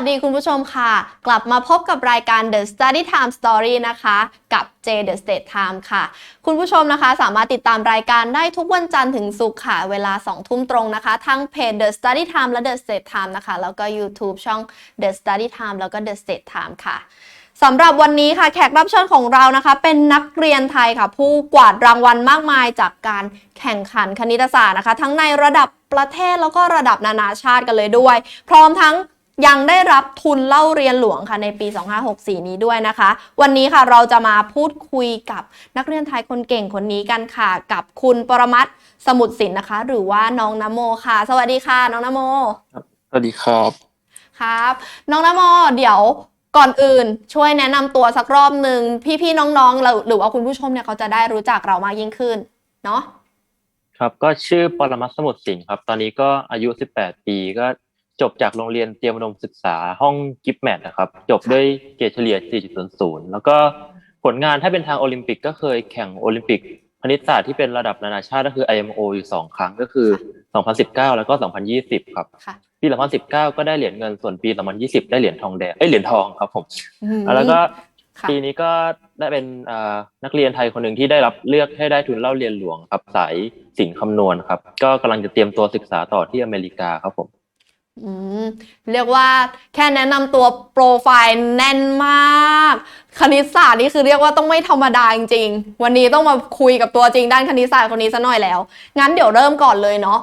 วัสดีคุณผู้ชมค่ะ กลับมาพบกับรายการ The Study Time Story นะคะ กับ J The State Time ค่ะ คุณผู้ชมนะคะสามารถติดตามรายการได้ทุกวันจันทร์ถึงศุกร์ค่ะ เวลา 2 ทุ่มตรงนะคะ ทั้งเพจ The Study Time และ The State Time นะคะ แล้วก็ YouTube ช่อง The Study Time แล้วก็ The State Time ค่ะสำหรับวันนี้ค่ะแขกรับเชิญของเรานะคะ เป็นนักเรียนไทยค่ะ ผู้กวาดรางวัลมากมายจากการแข่งขันคณิตศาสตร์นะคะ ทั้งในระดับประเทศแล้วก็ระดับนานาชาติกันเลยด้วย พร้อมทั้ง ยังได้รับทุนเล่าเรียนหลวงค่ะในปี 2564 นี้ด้วยนะคะ วันนี้ค่ะเราจะมาพูดคุยกับนักเรียนไทยคนเก่งคนนี้กันค่ะ กับคุณปรมัตถ์สมุทรศิลป์นะคะ หรือว่าน้องนโมค่ะ สวัสดีค่ะน้องนโมสวัสดีครับครับ น้องนโมเดี๋ยวก่อนอื่นช่วยแนะนำตัวสักรอบหนึ่งพี่ๆน้องๆหรือหรือว่าคุณผู้ชมเนี่ยเขาจะได้รู้จักเรามากยิ่งขึ้นเนาะครับก็ชื่อปรมัตถ์สมุทรสิงห์ครับ ตอนนี้ก็อายุ 18 ปีก็ จบจากโรงเรียนเตรียมอุดมศึกษาห้องกิฟแมทนะครับ จบด้วยเกรดเฉลี่ย 4.00 แล้วก็ผลงานถ้าเป็นทางโอลิมปิกก็เคยแข่งโอลิมปิกคณิตศาสตร์ที่เป็นระดับนานาชาติก็คือ IMO อยู่ 2 ครั้งก็คือ 2019 แล้วก็ 2020 ครับค่ะปี 2019 ก็ได้เหรียญเงินส่วนปี 2020 ได้เหรียญทองแดงเอ้ยเหรียญทองครับผมอืมแล้วก็ค่ะปีนี้ก็ได้เป็นเอ่อนักเรียนไทยคนหนึ่งที่ได้รับเลือกให้ได้ทุนเล่าเรียนหลวงครับสายศิลป์คำนวณครับ ก็กำลังจะเตรียมตัวศึกษาต่อที่อเมริกาครับผมอืม เรียกว่าแค่แนะนำตัวโปรไฟล์แน่นมาก คณิตศาสตร์นี่คือเรียกว่าต้องไม่ธรรมดาจริง ๆ วันนี้ต้องมาคุยกับตัวจริงด้านคณิตศาสตร์คนนี้ซะหน่อยแล้ว งั้นเดี๋ยวเริ่มก่อนเลยเนาะ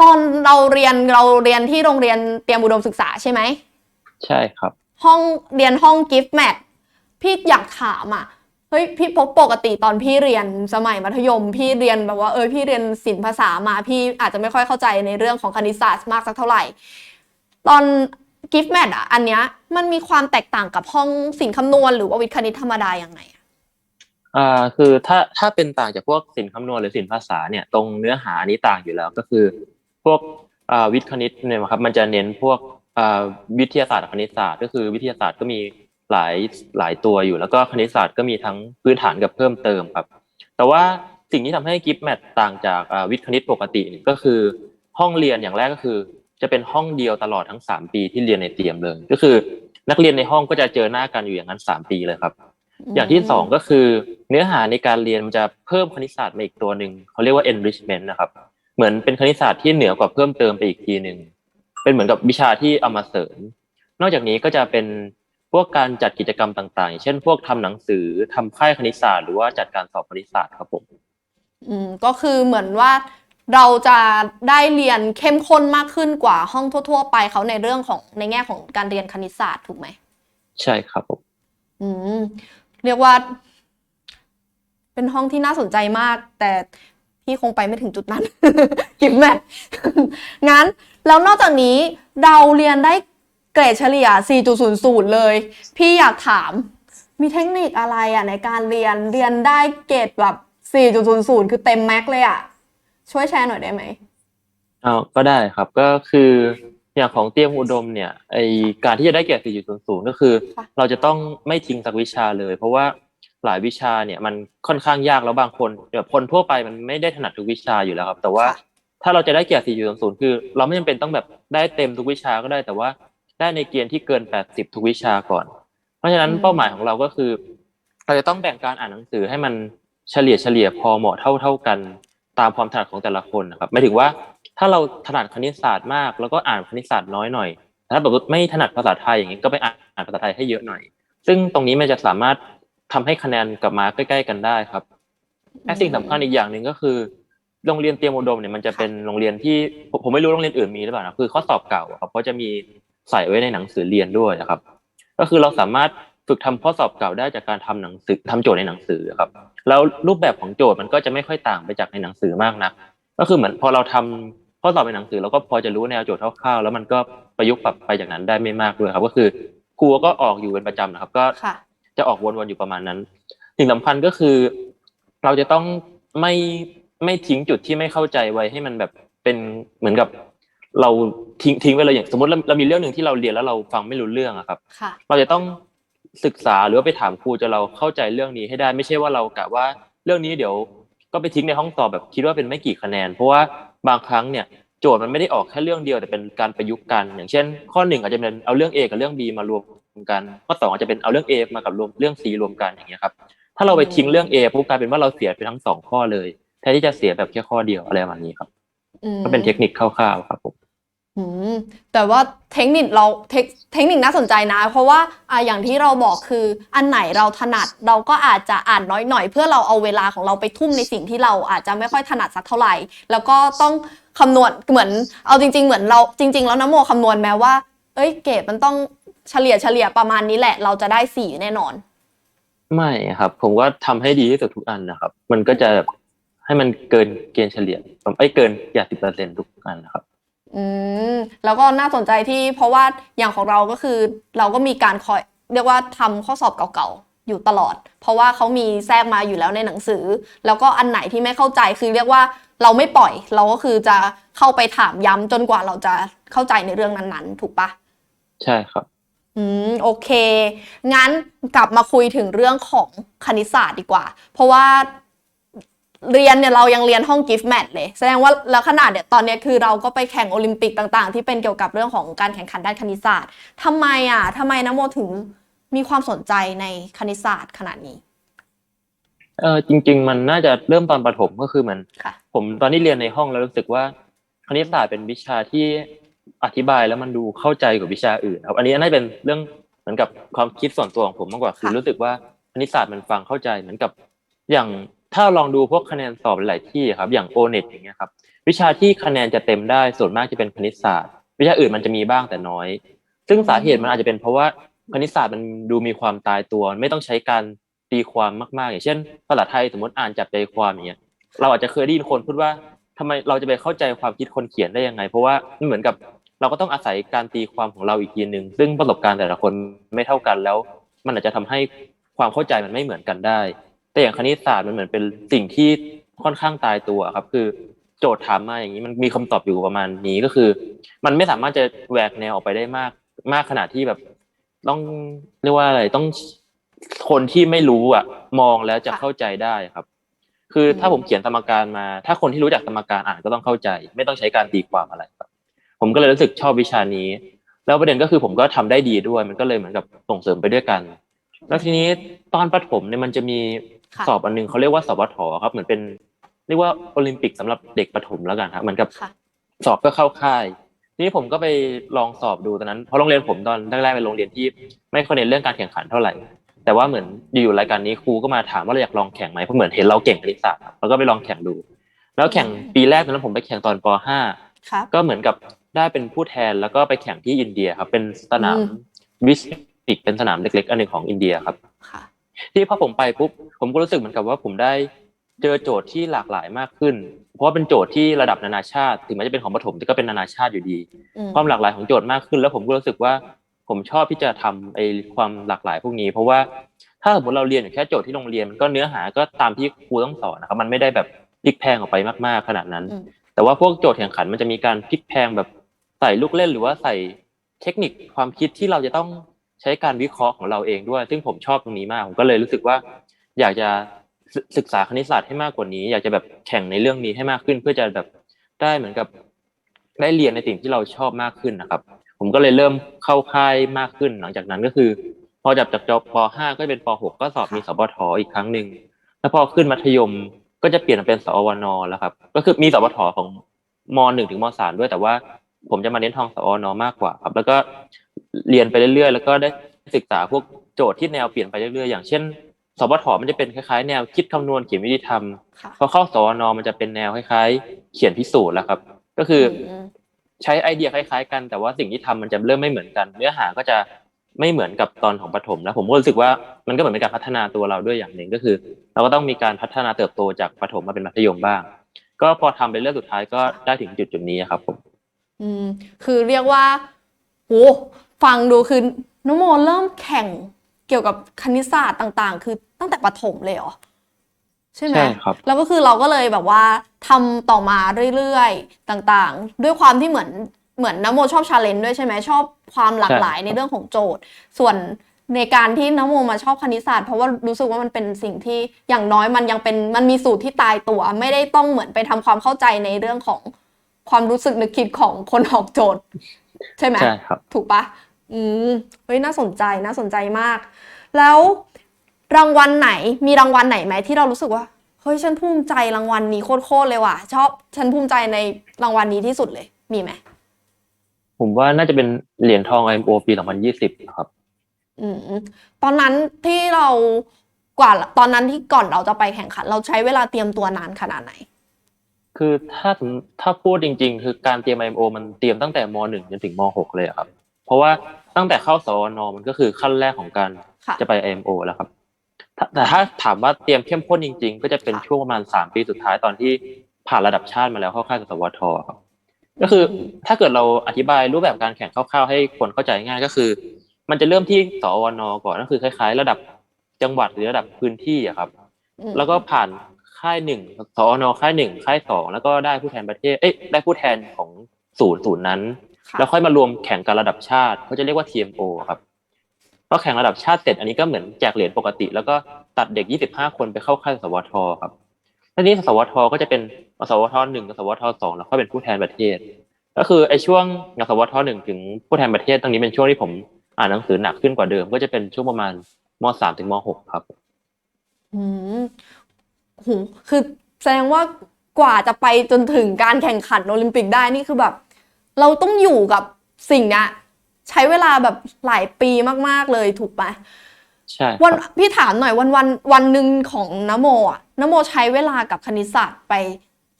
ตอนเราเรียนเราเรียนที่โรงเรียนเตรียมอุดมศึกษาใช่ไหมใช่ครับ ห้องเรียนห้องกิฟต์แมทพี่อยากถามอะเฮ้ยพี่พบปกติตอนพี่เรียนสมัยมัธยม พี่เรียนแบบว่าเออพี่เรียนศิลปภาษามาพี่อาจจะไม่ค่อยเข้าใจในเรื่องของคณิตศาสตร์มากสักเท่าไหร่ ตอนกิฟต์แมทอะ อันเนี้ยมันมีความแตกต่างกับห้องศิลป์คำนวณหรือว่าวิทย์คณิตธรรมดายังไงอะอ่าคือถ้าถ้าเป็นต่างจากพวกศิลป์คำนวณหรือศิลป์ภาษาเนี่ยตรงเนื้อหานี้ต่างอยู่แล้วก็คือ พวกอ่าวิทย์คณิตเนี่ยครับมันจะเน้นพวกอ่าวิทยาศาสตร์คณิตศาสตร์ ก็คือวิทยาศาสตร์ก็มีหลายหลายตัวอยู่ แล้วก็คณิตศาสตร์ก็มีทั้งพื้นฐานกับเพิ่มเติมครับ แต่ว่าสิ่งที่ทำให้กิฟต์แมทต่างจากวิทย์คณิตปกติก็คือ ห้องเรียนอย่างแรกก็คือ จะเป็นห้องเดียวตลอดทั้งสามปีที่เรียนในเตรียมเลย ก็คือ นักเรียนในห้องก็จะเจอหน้ากันอยู่อย่างนั้นสามปีเลยครับ อย่างที่สองก็คือ เนื้อหาในการเรียนมันจะเพิ่มคณิตศาสตร์มาอีกตัวหนึ่งเขาเรียกว่า enrichment นะครับ เหมือนเป็นคณิตศาสตร์ที่เหนือกว่าเพิ่มเติมไปอีกทีหนึ่งเป็นเหมือนกับวิชาที่เอามาเสริมนอกจากนี้ก็จะเป็นพวกการจัดกิจกรรมต่างๆอย่างเช่น พวกทำหนังสือทำค่ายคณิตศาสตร์หรือว่าจัดการสอบคณิตศาสตร์ครับผมอืมก็คือเหมือนว่า เราจะได้เรียนเข้มข้นมากขึ้นกว่าห้องทั่ว ๆ ไปเขาในเรื่องของในแง่ของการเรียนคณิตศาสตร์ถูกไหมใช่ครับผมอืมเรียกว่า เป็นห้องที่น่าสนใจมาก แต่พี่คงไปไม่ถึงจุดนั้น กิฟแมทงั้น แล้วนอกจากนี้เราเรียนได้เกรดเฉลี่ย 4.00 เลย พี่อยากถาม มีเทคนิคอะไรอะในการเรียนเรียนได้เกรดแบบ 4.00 คือเต็มแม็กเลยอะ ช่วยแชร์หน่อยได้ไหมเอาก็ได้ครับก็คืออย่างของเตรียมอุดมเนี่ยไอการที่จะได้เกรด4.00 ก็คือค่ะเราจะต้องไม่ทิ้งสักวิชาเลย เพราะว่าหลายวิชาเนี่ยมันค่อนข้างยากแล้วบางคนแบบคนทั่วไปมันไม่ได้ถนัดทุกวิชาอยู่แล้วครับ แต่ว่าค่ะถ้าเราจะได้เกรด4.00 คือ เราไม่จำเป็นต้องแบบได้เต็มทุกวิชาก็ได้ แต่ว่าได้ในเกณฑ์ที่เกิน 80 ทุกวิชาก่อน เพราะฉะนั้นอืมเป้าหมายของเราก็คือ เราจะต้องแบ่งการอ่านหนังสือให้มันเฉลี่ยเฉลี่ยพอเหมาะเท่าเท่ากัน ตามความถนัดของแต่ละคนนะครับหมายถึงว่าถ้าเราถนัดคณิตศาสตร์มาก แล้วก็อ่านคณิตศาสตร์น้อยหน่อยถ้าแบบไม่ถนัดภาษาไทยอย่างนี้ก็ไปอ่านภาษาไทยให้เยอะหน่อย ซึ่งตรงนี้มันจะสามารถทำให้คะแนนกลับมาใกล้ๆกันได้ครับและสิ่งสำคัญอีกอย่างหนึ่งก็คือ โรงเรียนเตรียมอุดมเนี่ยมันจะเป็นโรงเรียนที่ผมไม่รู้โรงเรียนอื่นมีหรือเปล่านะคือข้อสอบเก่าครับเพราะจะมีใส่ไว้ในหนังสือเรียนด้วยนะครับ ก็คือเราสามารถ ฝึกทำข้อสอบเก่าได้จากการทำหนังสือทำโจทย์ในหนังสือครับ แล้วรูปแบบของโจทย์มันก็จะไม่ค่อยต่างไปจากในหนังสือมากนัก ก็คือเหมือนพอเราทำข้อสอบในหนังสือเราก็พอจะรู้แนวโจทย์คร่าวๆแล้วมันก็ประยุกต์ปรับไปจากนั้นได้ไม่มากด้วยครับ ก็คือครูก็ออกอยู่เป็นประจำนะครับ ก็ค่ะจะออกวนๆอยู่ประมาณนั้นสิ่งสำคัญก็คือ เราจะต้องไม่ไม่ทิ้งจุดที่ไม่เข้าใจไว้ให้มันแบบเป็นเหมือนกับเราทิ้งทิ้งไว้เลยอย่างสมมติเราเรามีเรื่องหนึ่งที่เราเรียนแล้วเราฟังไม่รู้เรื่องอะครับค่ะเราจะต้อง ศึกษาหรือว่าไปถามครูจนเราเข้าใจเรื่องนี้ให้ได้ ไม่ใช่ว่าเรากะว่าเรื่องนี้เดี๋ยวก็ไปทิ้งในห้องสอบแบบคิดว่าเป็นไม่กี่คะแนน เพราะว่าบางครั้งเนี่ยโจทย์มันไม่ได้ออกแค่เรื่องเดียวแต่เป็นการประยุกต์กัน อย่างเช่น ข้อหนึ่งอาจจะเป็นเอาเรื่อง A กับเรื่อง B มารวมกัน ข้อสองอาจจะเป็นเอาเรื่อง A มากับรวมเรื่อง C รวมกันอย่างเงี้ยครับถ้าเราไปทิ้งเรื่อง A ปุ๊บกลายเป็นว่าเราเสียไปทั้งสองข้อเลยแทนที่จะเสียแบบแค่ข้อเดียวอะไรประมาณนี้ครับก็เป็นเทคนิคคร่าวๆครับผ แต่ว่าเทคนิคเราเทคเทคนิคน่าสนใจนะ เพราะว่าอะอย่างที่เราบอกคืออันไหนเราถนัดเราก็อาจจะอ่านน้อยหน่อยเพื่อเราเอาเวลาของเราไปทุ่มในสิ่งที่เราอาจจะไม่ค่อยถนัดสักเท่าไหร่ แล้วก็ต้องคำนวณเหมือนเอาจริง ๆ เหมือนเราจริง ๆ แล้วน้ำโมคำนวณแม้ว่า เอ้ยเกรดมันต้องเฉลี่ยเฉลี่ยประมาณนี้แหละ เราจะได้สี่แน่นอน ไม่ครับ ผมว่าทำให้ดีที่สุดทุกอันนะครับ มันก็จะให้มันเกินเกณฑ์เฉลี่ยไอ้เกินอย่าสิบเปอร์เซ็นทุกอันนะครับ อืมแล้วก็น่าสนใจที่เพราะว่าอย่างของเราก็คือเราก็มีการคอยเรียกว่าทำข้อสอบเก่าๆอยู่ตลอด เพราะว่าเขามีแทรกมาอยู่แล้วในหนังสือ แล้วก็อันไหนที่ไม่เข้าใจคือเรียกว่าเราไม่ปล่อย เราก็คือจะเข้าไปถามย้ำจนกว่าเราจะเข้าใจในเรื่องนั้นๆ ถูกปะใช่ครับ อืมโอเค งั้นกลับมาคุยถึงเรื่องของคณิตศาสตร์ดีกว่า เพราะว่า เรียนเนี่ยเรายังเรียนห้องกิฟต์แมทเลย แสดงว่าแล้วขนาดเนี่ยตอนเนี้ยคือเราก็ไปแข่งโอลิมปิกต่างๆ ที่เป็นเกี่ยวกับเรื่องของการแข่งขันด้านคณิตศาสตร์ทำไมอะทำไมนะโมถึงมีความสนใจในคณิตศาสตร์ขนาดนี้เออจริง ๆ มันน่าจะเริ่มตอนประถมก็คือเหมือนค่ะผมตอนที่เรียนในห้องแล้วรู้สึกว่า คณิตศาสตร์เป็นวิชาที่อธิบายแล้วมันดูเข้าใจกว่าวิชาอื่นครับ อันนี้น่าจะเป็นเรื่องเหมือนกับความคิดส่วนตัวของผมมากกว่าคือค่ะรู้สึกว่าคณิตศาสตร์มันฟังเข้าใจเหมือนกับอย่าง ถ้าลองดูพวกคะแนนสอบหลายที่ครับ อย่างโอเน็ตอย่างเงี้ยครับ วิชาที่คะแนนจะเต็มได้ส่วนมากจะเป็นคณิตศาสตร์ วิชาอื่นมันจะมีบ้างแต่น้อย ซึ่งสาเหตุมันอาจจะเป็นเพราะว่าคณิตศาสตร์มันดูมีความตายตัว ไม่ต้องใช้การตีความมากๆ อย่างเช่นภาษาไทยสมมติอ่านจับใจความอย่างเงี้ยเราอาจจะเคยได้ยินคนพูดว่าทำไมเราจะไปเข้าใจความคิดคนเขียนได้ยังไง เพราะว่ามันเหมือนกับเราก็ต้องอาศัยการตีความของเราอีกทีหนึ่งซึ่งประสบการณ์แต่ละคนไม่เท่ากันแล้ว มันอาจจะทำให้ความเข้าใจมันไม่เหมือนกันได้ แต่อย่างคณิตศาสตร์มันเหมือนเป็นสิ่งที่ค่อนข้างตายตัวครับ คือโจทย์ถามมาอย่างนี้มันมีคำตอบอยู่ประมาณนี้ก็คือ มันไม่สามารถจะแหวกแนวออกไปได้มาก มากขนาดที่แบบต้องเรียกว่าอะไรต้องคนที่ไม่รู้อะ มองแล้วจะเข้าใจได้ครับ คือถ้าผมเขียนสมการมา ถ้าคนที่รู้จักสมการอ่านก็ต้องเข้าใจ ไม่ต้องใช้การตีความอะไรครับ ผมก็เลยรู้สึกชอบวิชานี้ แล้วประเด็นก็คือผมก็ทำได้ดีด้วย มันก็เลยเหมือนกับส่งเสริมไปด้วยกัน แล้วทีนี้ตอนประถมเนี่ยมันจะมี สอบอันหนึงเขาเรียกว่าสอบทครับ เหมือนเป็นเรียกว่าโอลิมปิกสำหรับเด็กประถมแล้วกันครับเหมือนกับค่ะสอบก็เข้าค่ายทีนี้ผมก็ไปลองสอบดูตอนนั้นเพราะโรงเรียนผมตอนแรกๆเป็นโรงเรียนที่ ไม่ค่อยเน้นเรื่องการแข่งขันเท่าไหร่ แต่ว่าเหมือนอยู่ๆรายการนี้ครูก็มาถามว่าเราอยากลองแข่งไหมเพราะเหมือนเห็นเราเก่งคณิตศาสตร์เราก็ไปลองแข่งดู แล้วแข่งปีแรกตอนนั้นผมไปแข่งตอนป .5 ครับก็เหมือนกับได้เป็นผู้แทนแล้วก็ไปแข่งที่อินเดียครับเป็นสนามอืมวิสติกเป็นสนามเล็กๆ อันหนึ่งของอินเดียครับค่ะ ที่พอผมไปปุ๊บผมก็รู้สึกเหมือนกับว่าผมได้เจอโจทย์ที่หลากหลายมากขึ้น เพราะว่าเป็นโจทย์ที่ระดับนานาชาติ ถึงแม้จะเป็นของประถมแต่ก็เป็นนานาชาติอยู่ดีอืมความหลากหลายของโจทย์มากขึ้น แล้วผมก็รู้สึกว่าผมชอบที่จะทำไอ้ความหลากหลายพวกนี้ เพราะว่าถ้าสมมติเราเรียนอยู่แค่โจทย์ที่โรงเรียนมันก็เนื้อหาก็ตามที่ครูต้องสอนนะครับมันไม่ได้แบบพลิกแพลงออกไปมากๆขนาดนั้นอืมแต่ว่าพวกโจทย์แข่งขันมันจะมีการพลิกแพลงแบบใส่ลูกเล่นหรือว่าใส่เทคนิคความคิดที่เราจะต้อง ใช้การวิเคราะห์ของเราเองด้วย ซึ่งผมชอบตรงนี้มาก ผมก็เลยรู้สึกว่า อยากจะศึกษาคณิตศาสตร์ให้มากกว่านี้ อยากจะแบบแข่งในเรื่องนี้ให้มากขึ้น เพื่อจะแบบได้เหมือนกับ ได้เรียนในสิ่งที่เราชอบมากขึ้นนะครับ ผมก็เลยเริ่มเข้าค่ายมากขึ้น หลังจากนั้นก็คือ พอจับจากจบป .5 ก็เป็นป .6 ก็สอบมีสบทอีกครั้งหนึ่งแล้วพอขึ้นมัธยมก็จะเปลี่ยนเป็นสอวนแล้วครับ ก็คือมีสบทของม .1 ถึงม .3 ด้วยแต่ว่า ผมจะมาเน้นทองสอวนมากกว่าครับ แล้วก็เรียนไปเรื่อยๆ แล้วก็ได้ศึกษาพวกโจทย์ที่แนวเปลี่ยนไปเรื่อยๆ อย่างเช่นสบทมันจะเป็นคล้ายๆ แนวคิดคำนวณเขียนวิธีทค่ะำพอเข้าสวนมันจะเป็นแนวคล้ายๆ เขียนพิสูจน์แล้วครับ ก็คืออมใช้ไอเดียคล้ายๆ กัน แต่ว่าสิ่งที่ทำมันจะเริ่มไม่เหมือนกัน เนื้อหาก็จะไม่เหมือนกับตอนของประถมแล้วผมก็รู้สึกว่ามันก็เหมือนเป็นการพัฒนาตัวเราด้วยอย่างหนึ่งก็คือ เราก็ต้องมีการพัฒนาเติบโตจากประถมมาเป็นมัธยมบ้าง ก็พอทำไปเรื่องสุดท้ายก็ได้ถึงจุดจุดๆนี้ครับผม อืมคือเรียกว่าโหฟังดูคือน้องโมเริ่มแข่งเกี่ยวกับคณิตศาสตร์ต่าง ๆ คือตั้งแต่ประถมเลยเหรอใช่ไหมใช่ครับ แล้วก็คือเราก็เลยแบบว่าทำต่อมาเรื่อยๆต่างๆ ด้วยความที่เหมือนเหมือนน้ำโมชอบชาเลนจ์ด้วยใช่ไหมชอบความหลากหลายในเรื่องของโจทย์ ส่วนในการที่น้ำโมมาชอบคณิตศาสตร์เพราะว่ารู้สึกว่ามันเป็นสิ่งที่อย่างน้อยมันยังเป็นมันมีสูตรที่ตายตัว ไม่ได้ต้องเหมือนไปทำความเข้าใจในเรื่องของ ความรู้สึกนึกคิดของคนออกโจทย์ ใช่ไหมใช่ครับ ถูกปะอืมเฮ้ยน่าสนใจน่าสนใจมาก แล้วรางวัลไหนมีรางวัลไหนไหมที่เรารู้สึกว่าเฮ้ยฉันภูมิใจรางวัลนี้โคตรๆเลยว่ะ ชอบฉันภูมิใจในรางวัลนี้ที่สุดเลย มีไหมผมว่าน่าจะเป็นเหรียญทอง IMO ปี 2020 ครับ อืมตอนนั้นที่เรากว่าตอนนั้นที่ก่อนเราจะไปแข่งขัน เราใช้เวลาเตรียมตัวนานขนาดไหน คือถ้าถ้าพูดจริง ๆ คือการเตรียม IMO มันเตรียมตั้งแต่ม .1 จนถึงม .6 เลยอะครับ เพราะว่าตั้งแต่เข้าสวนมันก็คือขั้นแรกของการค่ะจะไป IMO แล้วครับถ้าแต่ถ้าถามว่าเตรียมเข้มข้นจริง ๆ ก็จะเป็นค่ะช่วงประมาณ3ปีสุดท้ายตอนที่ผ่านระดับชาติมาแล้วเข้าค่ายสวทครับก็คือถ้าเกิดเราอธิบายรูปแบบการแข่งคร่าวๆให้คนเข้าใจง่ายก็คือ มันจะเริ่มที่สวนก่อนก็คือคล้าย ๆ ระดับจังหวัดหรือระดับพื้นที่อะครับอืมแล้วก็ผ่าน ค่ายหนึ่งสอนค่ายหนึ่งค่ายสองแล้วก็ได้ผู้แทนประเทศ เอ้ยได้ผู้แทนของศูนย์ศูนย์นั้นค่ะแล้วค่อยมารวมแข่งกันระดับชาติเขาจะเรียกว่า TMO ครับพอแข่งระดับชาติเสร็จอันนี้ก็เหมือนแจกเหรียญปกติ แล้วก็ตัดเด็ก 25 คนไปเข้าค่ายสวทครับทีนี้สวทก็จะเป็นสวทหนึ่งกับสวทสองแล้วค่อยเป็นผู้แทนประเทศ ก็คือไอ้ช่วงสวทหนึ่งถึงผู้แทนประเทศตรงนี้เป็นช่วงที่ผมอ่านหนังสือหนักขึ้นกว่าเดิม ก็จะเป็นช่วงประมาณมสามถึงมหกครับ อืมโหคือแสดงว่ากว่าจะไปจนถึงการแข่งขันโอลิมปิกได้นี่คือแบบ เราต้องอยู่กับสิ่งเนี้ยใช้เวลาแบบหลายปีมาก ๆเลยถูกไหมใช่ครับวันพี่ถามหน่อยวันวันวันหนึ่งของนโมอะนโมใช้เวลากับคณิตศาสตร์ไป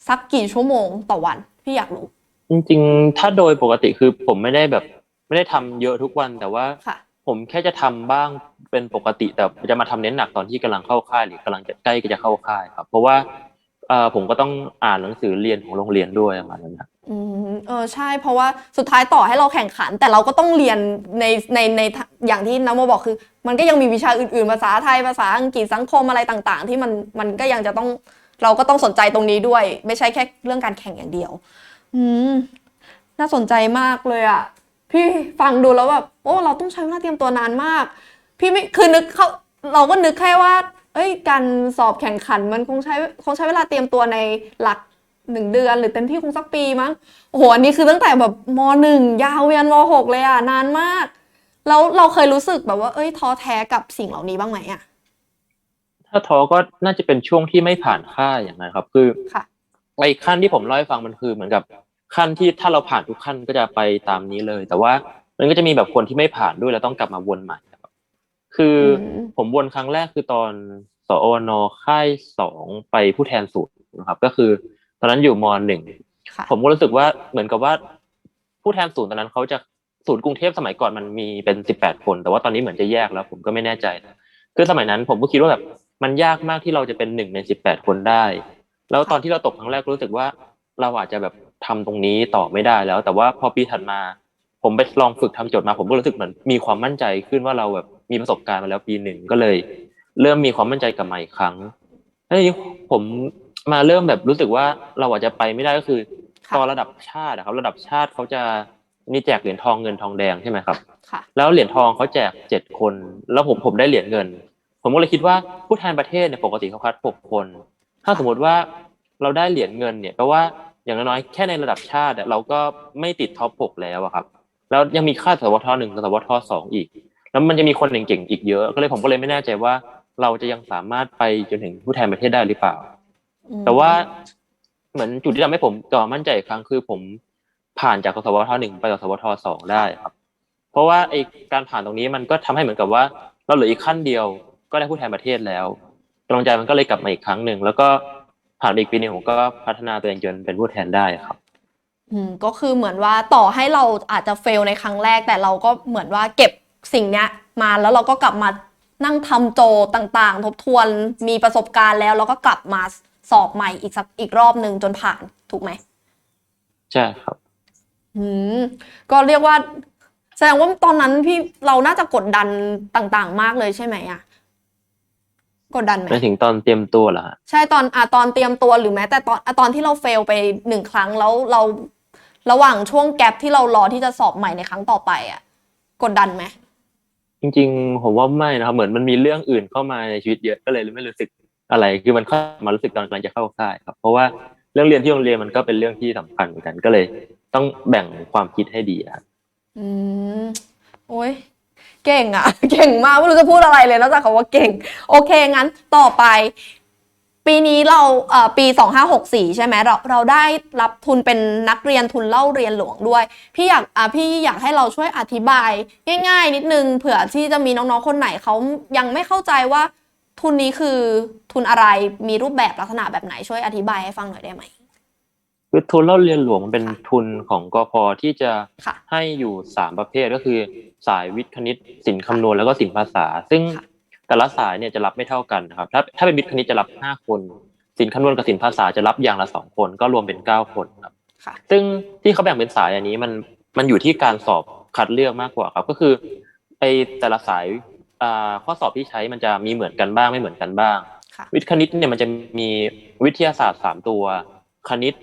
สักกี่ชั่วโมงต่อวัน พี่อยากรู้ จริงๆ ถ้าโดยปกติคือผมไม่ได้แบบ ไม่ได้ทำเยอะทุกวันแต่ว่าค่ะผมแค่จะทำบ้าง เป็นปกติแต่จะมาทำเน้นหนักตอนที่กำลังเข้าค่ายหรือกำลังจะใกล้จะเข้าค่ายครับ เพราะว่าเอ่อผมก็ต้องอ่านหนังสือเรียนของโรงเรียนด้วยประมาณนั้นนะอืมเออใช่ เพราะว่าสุดท้ายต่อให้เราแข่งขัน แต่เราก็ต้องเรียนในในในอย่างที่น้ำโมบอกคือ มันก็ยังมีวิชาอื่นๆ ภาษาไทยภาษาอังกฤษสังคมอะไรต่าง ๆ ที่มันมันก็ยังจะต้องเราก็ต้องสนใจตรงนี้ด้วย ไม่ใช่แค่เรื่องการแข่งอย่างเดียว อืมน่าสนใจมากเลยอะพี่ฟังดูแล้วแบบโอ้เราต้องใช้เวลาเตรียมตัวนานมาก พี่ไม่คือนึกเขาเราก็นึกแค่ว่า เอ้ย การสอบแข่งขันมันคงใช้คงใช้เวลาเตรียมตัวในหลักหนึ่งเดือนหรือเต็มที่คงสักปีมั้งโอ้โหอันนี้คือตั้งแต่แบบมหนึ่งยาวยันมหกเลยอะ นานมาก แล้วเราเคยรู้สึกแบบว่า เอ้ยท้อแท้กับสิ่งเหล่านี้บ้างไหมอะถ้าท้อก็น่าจะเป็นช่วงที่ไม่ผ่านค่ายอย่างนั้นครับ คือค่ะไอ้ขั้นที่ผมเล่าให้ฟังมันคือเหมือนกับขั้นที่ถ้าเราผ่านทุกขั้นก็จะไปตามนี้เลย แต่ว่ามันก็จะมีแบบคนที่ไม่ผ่านด้วยแล้วต้องกลับมาวนใหม่ ครับคืออมผมวนครั้งแรกคือตอนสอนค่ายสองไปผู้แทนสูตรนะครับ ก็คือตอนนั้นอยู่มหนึ่งค่ะผมก็รู้สึกว่าเหมือนกับว่า ผู้แทนศูนย์ตอนนั้นเขาจะศูนย์กรุงเทพสมัยก่อนมันมีเป็นสิบแปดคน แต่ว่าตอนนี้เหมือนจะแยกแล้ว ผมก็ไม่แน่ใจนะคือสมัยนั้นผมก็คิดว่าแบบมันยากมากที่เราจะเป็นหนึ่งในสิบแปดคนได้ แล้วตอนที่เราตกครั้งแรกก็รู้สึกว่าเราอาจจะแบบทำตรงนี้ต่อไม่ได้แล้ว แต่ว่าพอปีถัดมา ผมไปลองฝึกทำโจทย์มา ผมก็รู้สึกเหมือนมีความมั่นใจขึ้นว่าเราแบบ มีประสบการณ์มาแล้วปีหนึ่งก็เลย เริ่มมีความมั่นใจกลับมาอีกครั้งแล้วทีนี้ผมมาเริ่มแบบรู้สึกว่าเราอาจจะไปไม่ได้ก็คือค่ะตอนระดับชาติอะครับ ระดับชาติเขาจะมีแจกเหรียญทองเงินทองแดงใช่ไหมครับค่ะแล้วเหรียญทองเขาแจกเจ็ดคน แล้วผมผมได้เหรียญเงิน ผมก็เลยคิดว่าผู้แทนประเทศเนี่ยปกติเขาคัดหกคน ถ้าสมมติว่าเราได้เหรียญเงินเนี่ยแปลว่าอย่างน้อยๆแค่ในระดับชาติอะเราก็ไม่ติดท็อปหกแล้วอะครับ แล้วยังมีค่าสวทหนึ่งกับสวทสองอีก แล้วมันจะมีคนเก่งๆอีกเยอะ ก็เลยผมก็เลยไม่แน่ใจว่า เราจะยังสามารถไปจนถึงผู้แทนประเทศได้หรือเปล่า แต่ว่าเหมือนจุดที่ทำให้ผมกลับมามั่นใจอีกครั้งคือผมผ่านจากสวทหนึ่งไปกับสวทสองได้ครับ เพราะว่าไอการผ่านตรงนี้มันก็ทำให้เหมือนกับว่า เราเหลืออีกขั้นเดียว ก็ได้ผู้แทนประเทศแล้วกำลังใจมันก็เลยกลับมาอีกครั้งหนึ่งแล้วก็ผ่านอีกปีนึงผมก็พัฒนาตัวเองจนเป็นผู้แทนได้ครับอืมก็คือเหมือนว่าต่อให้เราอาจจะเฟลในครั้งแรกแต่เราก็เหมือนว่าเก็บ สิ่งเนี้ยมาแล้วเราก็กลับมานั่งทำโจทย์ต่างๆ ทบทวนมีประสบการณ์แล้วเราก็กลับมาสอบใหม่อีกสักอีกรอบหนึ่งจนผ่านถูกไหมใช่ครับอืมก็เรียกว่า แสดงว่าตอนนั้นพี่เราน่าจะกดดันต่างๆ มากเลยใช่ไหมอะกดดันไหมไปถึงตอนเตรียมตัวเหรอฮะใช่ตอนอะตอนเตรียมตัวหรือแม้แต่ตอนอะตอนที่เราเฟลไปหนึ่งครั้งแล้วเราระหว่างช่วงแกลบที่เรารอที่จะสอบใหม่ในครั้งต่อไปอะ กดดันไหม จริง ๆ ผมว่าไม่นะครับ เหมือนมันมีเรื่องอื่นเข้ามาในชีวิตเยอะก็เลยไม่รู้สึกอะไร คือมันเข้ามารู้สึกตอนกำลังจะเข้าค่ายครับ เพราะว่าเรื่องเรียนที่โรงเรียนมันก็เป็นเรื่องที่สำคัญเหมือนกันก็เลย ต้องแบ่งความคิดให้ดีครับอืมโอ้ยเก่งอะเก่งมากไม่รู้จะพูดอะไรเลยนอกจากคำว่าเก่ง โอเคงั้นต่อไป ปีนี้เราเอ่อปี 2564 ใช่ไหมเราเราได้รับทุนเป็นนักเรียนทุนเล่าเรียนหลวงด้วย พี่อยากอะพี่อยากให้เราช่วยอธิบาย ง่ายๆ นิดนึงเผื่อที่จะมีน้องๆคนไหนเขายังไม่เข้าใจว่าทุนนี้คือทุนอะไรมีรูปแบบลักษณะแบบไหนช่วยอธิบายให้ฟังหน่อยได้ไหมคือทุนเล่าเรียนหลวงมันเป็นค่ะทุนของกพที่จะค่ะให้อยู่สามประเภทก็คือ สายวิทย์คณิตศิลป์คำนวณแล้วก็ศิลปภาษา ซึ่งค่ะ แต่ละสายเนี่ยจะรับไม่เท่ากันนะครับถ้าถ้าเป็นวิทย์คณิตจะรับห้าคนศิลป์คำนวณกับศิลปภาษาจะรับอย่างละสองคนก็รวมเป็นเก้าคนครับค่ะซึ่งที่เขาแบ่งเป็นสายอันนี้มันมันอยู่ที่การสอบคัดเลือกมากกว่าครับ ก็คือไอแต่ละสายอ่าข้อสอบที่ใช้มันจะมีเหมือนกันบ้างไม่เหมือนกันบ้างค่ะวิทย์คณิตเนี่ยมันจะมีวิทยาศาสตร์สามตัว คณิต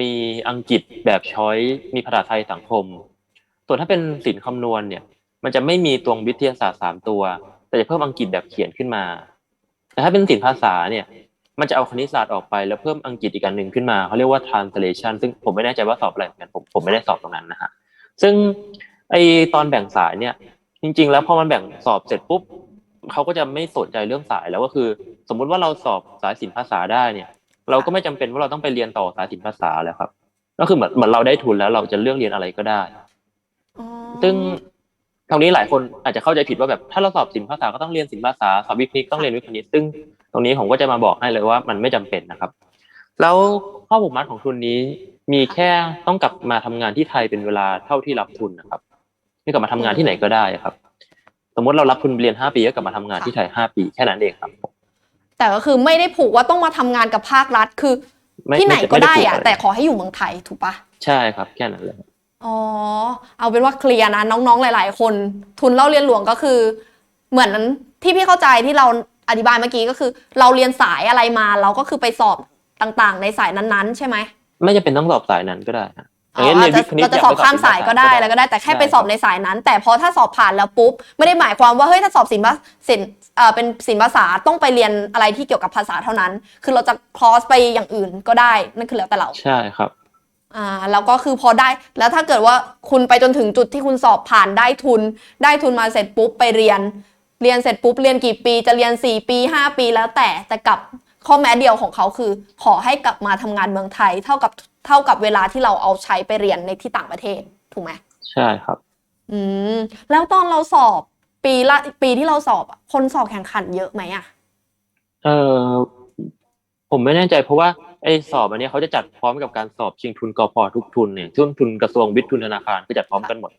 มีอังกฤษแบบช้อยมีภาษาไทยสังคม ส่วนถ้าเป็นศิลป์คำนวณเนี่ย มันจะไม่มีตวงวิทยาศาสตร์สามตัว แต่จะเพิ่มอังกฤษแบบเขียนขึ้นมา แต่ถ้าเป็นศิลป์ภาษาเนี่ยมันจะเอาคณิตศาสตร์ออกไปแล้วเพิ่มอังกฤษอีกอันหนึ่งขึ้นมาเขาเรียกว่า translation ซึ่งผมไม่แน่ใจว่าสอบอะไรเหมือนกันผมผมไม่ได้สอบตรงนั้นนะฮะซึ่งไอตอนแบ่งสายเนี่ย จริง ๆ แล้วพอมันแบ่งสอบเสร็จปุ๊บเขาก็จะไม่สนใจเรื่องสายแล้วก็คือ สมมุติว่าเราสอบสายศิลป์ภาษาได้เนี่ย เราก็ไม่จำเป็นว่าเราต้องไปเรียนต่อสายศิลป์ภาษาแล้วครับ ก็คือเหมือนเหมือนเราได้ทุนแล้วเราจะเลือกเรียนอะไรก็ได้อ๋อซึ่งต รงนี้หลายคนอาจจะเข้าใจผิดว่าแบบถ้าเราสอบศิลป์ภาษาก็ต้องเรียนศิลป์ภาษาสอบวิทย์คณิตต้องเรียนวิทย์คณิตซึ่งตรงนี้ผมก็จะมาบอกให้เลยว่ามันไม่จำเป็นนะครับ แล้วข้อผูกมัดของทุนนี้มีแค่ต้องกลับมาทำงานที่ไทยเป็นเวลาเท่าที่รับทุนนะครับไม่กลับมาทำงานที่ไหนก็ได้ครับ สมมติเรารับทุนเรียนห้าปีก็กลับมาทำงานที่ไทยห้าปีแค่นั้นเองครับ แต่ก็คือไม่ได้ผูกว่าต้องมาทำงานกับภาครัฐคือม่ที่ไหนก็ได้ม่ผูอะรแต่ขอให้อยู่เมืองไทยถูกปะใช่ครับ แค่นั้นเลย อ๋อ เอาเป็นว่าเคลียร์นะน้องๆหลาย ๆ คน ทุนเล่าเรียนหลวงก็คือ เหมือนที่พี่เข้าใจที่เราอธิบายเมื่อกี้ก็คือ เราเรียนสายอะไรมาเราก็คือไปสอบต่างๆ ในสายนั้นๆ ใช่ไหมไม่จำเป็นต้องสอบสายนั้นก็ได้ฮะอ๋อย่งอาจเรียนจะวิทย์คณิตเราจะสอบข้ามสายก็ได้แล้วก็ได้แต่แค่ไปสอบในสายนั้น แต่พอถ้าสอบผ่านแล้วปุ๊บไม่ได้หมายความว่าเฮ้ยถ้าสอบศิลป์ภาศิลป์เอ่อเป็นศิลป์ภาษาต้องไปเรียนอะไรที่เกี่ยวกับภาษาเท่านั้น คือเราจะคลอสไปอย่างอื่นก็ได้นั่นคือแล้วแต่เราใช่ครับ อ่าแล้วก็คือพอได้แล้วถ้าเกิดว่าคุณไปจนถึงจุดที่คุณสอบผ่านได้ทุน ได้ทุนมาเสร็จปุ๊บไปเรียน เรียนเสร็จปุ๊บเรียนกี่ปีจะเรียน 4 ปี 5 ปีแล้วแต่แต่กลับข้อแม้เดียวของเขาคือ ขอให้กลับมาทำงานเมืองไทยเท่ากับเท่ากับเวลาที่เราเอาใช้ไปเรียนในที่ต่างประเทศถูกไหมใช่ครับ อืมแล้วตอนเราสอบปีละปีที่เราสอบอะคนสอบแข่งขันเยอะไหมอะเออผมไม่แน่ใจเพราะว่า ไอ้สอบอันนี้เขาจะจัดพร้อมกับการสอบชิงทุนกพทุกทุนเนี่ยทุนทุนกระทรวงวิทย์ทุนธนาคารคือจัดพร้อมกันหมด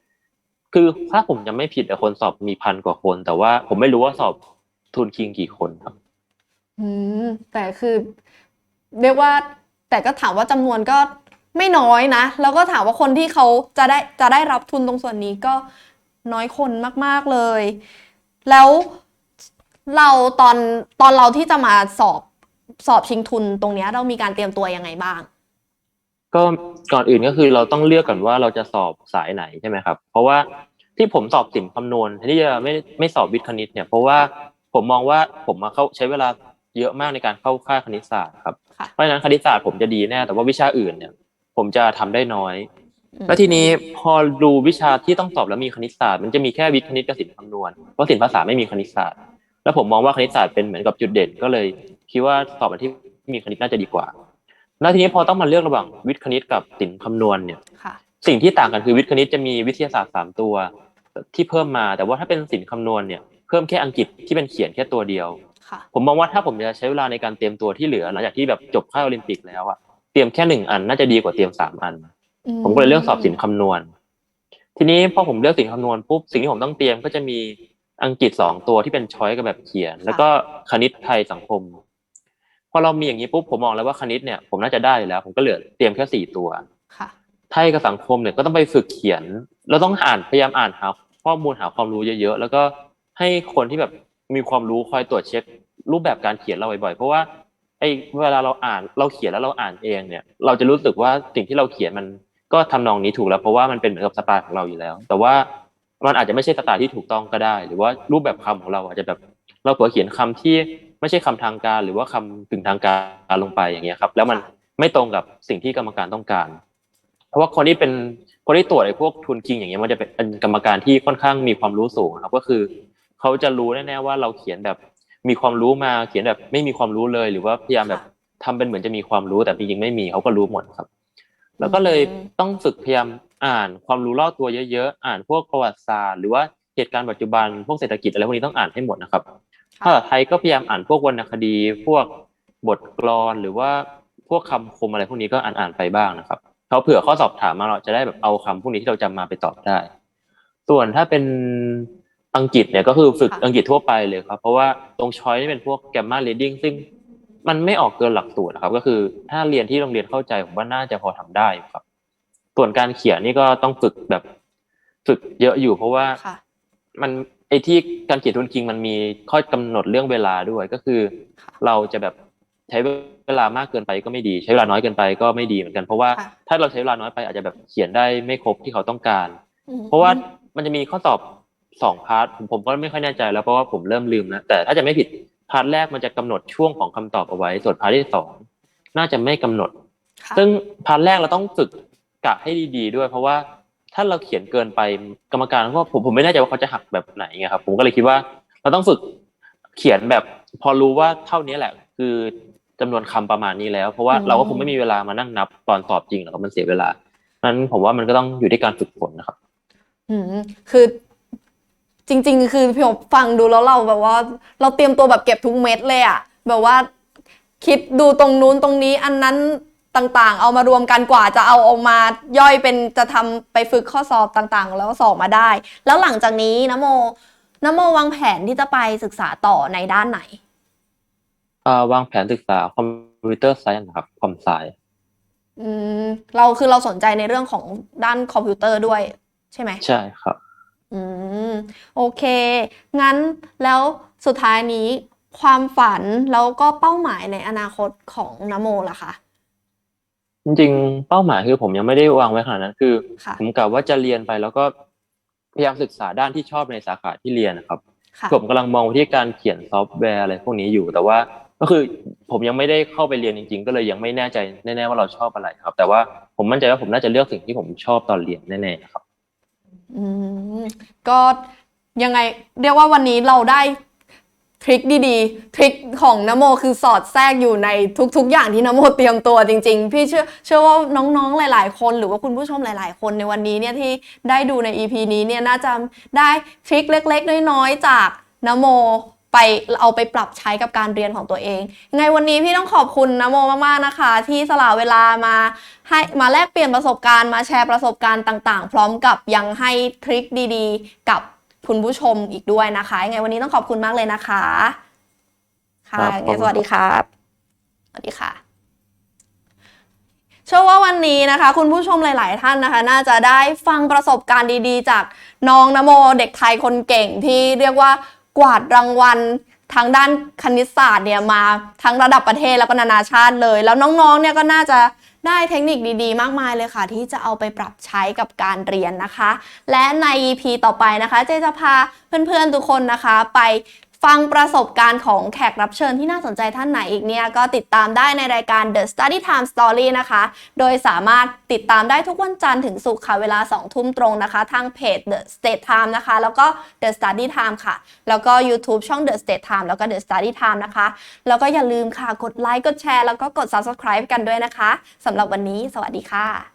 คือถ้าผมจำไม่ผิดคนสอบมีพันกว่าคน แต่ว่าผมไม่รู้ว่าสอบทุนคิงกี่คนครับ อืมแต่คือเรียกว่า แต่ก็ถามว่าจำนวนก็ไม่น้อยนะ แล้วก็ถามว่าคนที่เขาจะได้จะได้รับทุนตรงส่วนนี้ก็น้อยคนมาก ๆเลย แล้วเราตอนตอนเราที่จะมาสอบ สอบชิงทุนตรงเนี้ยเรามีการเตรียมตัวยังไงบ้าง ก็ก่อนอื่นก็คือเราต้องเลือกก่อนว่าเราจะสอบสายไหนใช่ไหมครับ เพราะว่าที่ผมสอบสินคำนวณที่จะไม่ไม่สอบวิทย์คณิตเนี่ยเพราะว่าผมมองว่าผมมาเข้าใช้เวลาเยอะมากในการเข้าค่ายคณิตศาสตร์ครับค่ะเพราะฉะนั้นคณิตศาสตร์ผมจะดีแน่แต่ว่าวิชาอื่นเนี่ย ผมจะทำได้น้อยอืมแล้วทีนี้พอดูวิชาที่ต้องสอบแล้วมีคณิตศาสตร์มันจะมีแค่วิทย์คณิตกับศิลป์คำนวณเพราะศิลป์ภาษาไม่มีคณิตศาสตร์ แล้วผมมองว่าคณิตศาสตร์เป็นเหมือนกับจุดเด่นก็เลย คิดว่าสอบอันที่มีคณิตน่าจะดีกว่า แล้วทีนี้พอต้องมาเลือกระหว่างวิทย์คณิตกับศิลป์คำนวณเนี่ยค่ะสิ่งที่ต่างกันคือวิทย์คณิตจะมีวิทยาศาสตร์สามตัว ที่เพิ่มมาแต่ว่าถ้าเป็นศิลป์คำนวณเนี่ยเพิ่มแค่อังกฤษที่เป็นเขียนแค่ตัวเดียวค่ะผมมองว่าถ้าผมจะใช้เวลาในการเตรียมตัวที่เหลือหลังจากที่แบบจบค่ายโอลิมปิกแล้วอะเตรียมแค่หนึ่งอันน่าจะดีกว่าเตรียมสามอันอืผมก็เลยเลือกสอบศิลป์คำนวณ ทีนี้พอผมเลือกศิลป์คำนวณปุ๊บสิ่งที่ผมต้องเตรียมก็จะมีอังกฤษสองตัวที่เป็นช้อยกับแบบเขียน แล้วก็คณิตไทยสังคม พอเรามีอย่างนี้ปุ๊บผมมองแล้วว่าคณิตเนี่ยผมน่าจะได้อยู่แล้ว ผมก็เหลือเตรียมแค่สี่ตัวค่ะไทยกับสังคมเนี่ยก็ต้องไปฝึกเขียน เราต้องอ่านพยายามอ่านหาข้อมูลหาความรู้เยอะๆ แล้วก็ให้คนที่แบบมีความรู้คอยตรวจเช็ค รูปแบบการเขียนเราบ่อยๆ เพราะว่าไอ้เวลาเราอ่านเราเขียนแล้วเราอ่านเองเนี่ย เราจะรู้สึกว่าสิ่งที่เราเขียนมันก็ทำนองนี้ถูกแล้ว เพราะว่ามันเป็นเหมือนกับสไตล์ของเราอยู่แล้ว แต่ว่ามันอาจจะไม่ใช่สไตล์ที่ถูกต้องก็ได้ หรือว่ารูปแบบคำของเราอาจจะแบบเราเผื่อเขียนคำที่ ไม่ใช่คำทางการหรือว่าคำถึงทางการลงไปอย่างเงี้ยครับ แล้วมันไม่ตรงกับสิ่งที่กรรมการต้องการ เพราะว่าคนที่เป็นคนที่ตรวจไอ้พวกทุนคิงอย่างเงี้ยมันจะเป็นกรรมการที่ค่อนข้างมีความรู้สูงครับ ก็คือเขาจะรู้แน่ๆว่าเราเขียนแบบมีความรู้มาเขียนแบบไม่มีความรู้เลย หรือว่าพยายามแบบทำเป็นเหมือนจะมีความรู้แต่จริงๆไม่มีเขาก็รู้หมดครับ แล้วก็เลยต้องฝึกพยายามอ่านความรู้รอบตัวเยอะๆอ่านพวกประวัติศาสตร์ หรือว่าเหตุการณ์ปัจจุบันพวกเศรษฐกิจอะไรพวกนี้ต้องอ่านให้หมดนะครับ ภาษาไทยก็พยายามอ่านพวกวรรณคดี พวกบทกลอนหรือว่าพวกคำคมอะไรพวกนี้ก็อ่านอ่านๆไปบ้างนะครับเขาเผื่อข้อสอบถามมาเราจะได้แบบเอาคำพวกนี้ที่เราจำมาไปตอบได้ ส่วนถ้าเป็นอังกฤษเนี่ยก็คือฝึกค่ะอังกฤษทั่วไปเลยครับ เพราะว่าตรงช้อยนี่เป็นพวกแกมมาเรดดิ้งซึ่งมันไม่ออกเกินหลักสูตรนะครับ ก็คือถ้าเรียนที่โรงเรียนเข้าใจผมว่าน่าจะพอทำได้ครับ ส่วนการเขียนนี่ก็ต้องฝึกแบบ ฝึกเยอะอยู่ เพราะว่าค่ะมันไอ้ที่การเขียนทุนคิงมันมีข้อกำหนดเรื่องเวลาด้วยก็คือค่ะเราจะแบบใช้เวลามากเกินไปก็ไม่ดี ใช้เวลาน้อยเกินไปก็ไม่ดีเหมือนกันเพราะว่าค่ะถ้าเราใช้เวลาน้อยไปอาจจะแบบเขียนได้ไม่ครบที่เขาต้องการอืมเพราะว่ามันจะมีข้อสอบสองพาร์ทผมผมก็ไม่ค่อยแน่ใจแล้วเพราะว่าผมเริ่มลืมนะแต่ถ้าจะไม่ผิดพาร์ทแรกมันจะกำหนดช่วงของคำตอบเอาไว้ ส่วนพาร์ทที่สองน่าจะไม่กำหนดค่ะซึ่งพาร์ทแรกเราต้องฝึกกะให้ดี ๆ ด้วย เพราะว่า ถ้าเราเขียนเกินไปกรรมการก็ผมผมไม่แน่ใจว่าเขาจะหักแบบไหนไงครับ ผมก็เลยคิดว่าเราต้องฝึกเขียนแบบพอรู้ว่าเท่านี้แหละ คือจำนวนคำประมาณนี้แล้ว เพราะว่าอืมเราก็คงไม่มีเวลามานั่งนับตอนสอบจริงหรอกครับมันเสียเวลานั้นผมว่ามันก็ต้องอยู่ที่การฝึกฝนนะครับ อืมคือจริง ๆ คือพี่ผมฟังดูแล้วเราแบบว่า เราเตรียมตัวแบบเก็บทุกเม็ดเลยอะแบบว่า คิดดูตรงนู้นตรงนี้อันนั้น ต่างๆ เอามารวมกันกว่าจะเอาออกมาย่อยเป็นจะทำไปฝึกข้อสอบต่างๆ แล้วก็สอบมาได้ แล้วหลังจากนี้นะโมนะโมวางแผนที่จะไปศึกษาต่อในด้านไหนอ่าวางแผนศึกษาคอมพิวเตอร์ไซน์นะครับคอมไซอืมเราคือเราสนใจในเรื่องของด้านคอมพิวเตอร์ด้วยใช่ไหมใช่ครับ อืมโอเค งั้นแล้วสุดท้ายนี้ความฝันแล้วก็เป้าหมายในอนาคตของนโมล่ะคะ จริงๆ เป้าหมายคือผมยังไม่ได้วางไว้ขนาดนั้นคือค่ะผมกะว่าจะเรียนไปแล้วก็พยายามศึกษาด้านที่ชอบในสาขาที่เรียนนะครับค่ะผมกำลังมองไปที่การเขียนซอฟต์แวร์อะไรพวกนี้อยู่ แต่ว่าก็คือผมยังไม่ได้เข้าไปเรียนจริง ๆ ก็เลยยังไม่แน่ใจแน่ๆว่าเราชอบอะไรครับ แต่ว่าผมมั่นใจว่าผมน่าจะเลือกสิ่งที่ผมชอบตอนเรียนแน่ๆครับ อืมก็ยังไงเรียกว่าวันนี้เราได้ ทริคดีๆ ทริคของนโมคือสอดแทรกอยู่ในทุก ๆ อย่างที่นโมเตรียมตัวจริง ๆ พี่เชื่อเชื่อว่าน้องๆหลาย ๆ คนหรือว่าคุณผู้ชมหลาย ๆ คนในวันนี้เนี่ยที่ได้ดูใน EP นี้เนี่ยน่าจะได้ทริคเล็ก ๆ น้อยๆ จากนโมไปเอาไปปรับใช้กับการเรียนของตัวเองยังไงวันนี้พี่ต้องขอบคุณนโมมากๆนะคะ ที่สละเวลามาให้มาแลกเปลี่ยนประสบการณ์มาแชร์ประสบการณ์ต่าง ๆ พร้อมกับยังให้ทริคดี ๆ กับ คุณผู้ชมอีกด้วยนะคะยังไงวันนี้ต้องขอบคุณมากเลยนะคะ ค่ะครับยังไงขอบคุณสวัสดีครับ สวัสดีค่ะ เชื่อว่าวันนี้นะคะ คุณผู้ชมหลาย ๆ ท่านนะคะ น่าจะได้ฟังประสบการณ์ดีๆ จากน้องนโมเด็กไทยคนเก่งที่เรียกว่ากวาดรางวัลทางด้านคณิตศาสตร์เนี่ยมาทั้งระดับประเทศแล้วก็นานาชาติเลย แล้วน้องๆเนี่ยก็น่าจะ ได้เทคนิคดีๆ มากมายเลยค่ะ ที่จะเอาไปปรับใช้กับการเรียนนะคะ และใน EP ต่อไปนะคะ เจจะพาเพื่อนๆทุกคนนะคะ ไป ฟังประสบการณ์ของแขกรับเชิญที่น่าสนใจท่านไหนอีกเนี่ย ก็ติดตามได้ในรายการ The Study Time Story นะคะ โดยสามารถติดตามได้ทุกวันจันทร์ถึงศุกร์ค่ะ เวลา 2 ทุ่มตรงนะคะ ทางเพจ The State Time นะคะ แล้วก็ The Study Time ค่ะ แล้วก็ YouTube ช่อง The State Time แล้วก็ The Study Time นะคะ แล้วก็อย่าลืมค่ะ กดไลค์ กดแชร์ แล้วก็กด Subscribe กันด้วยนะคะสำหรับวันนี้ สวัสดีค่ะ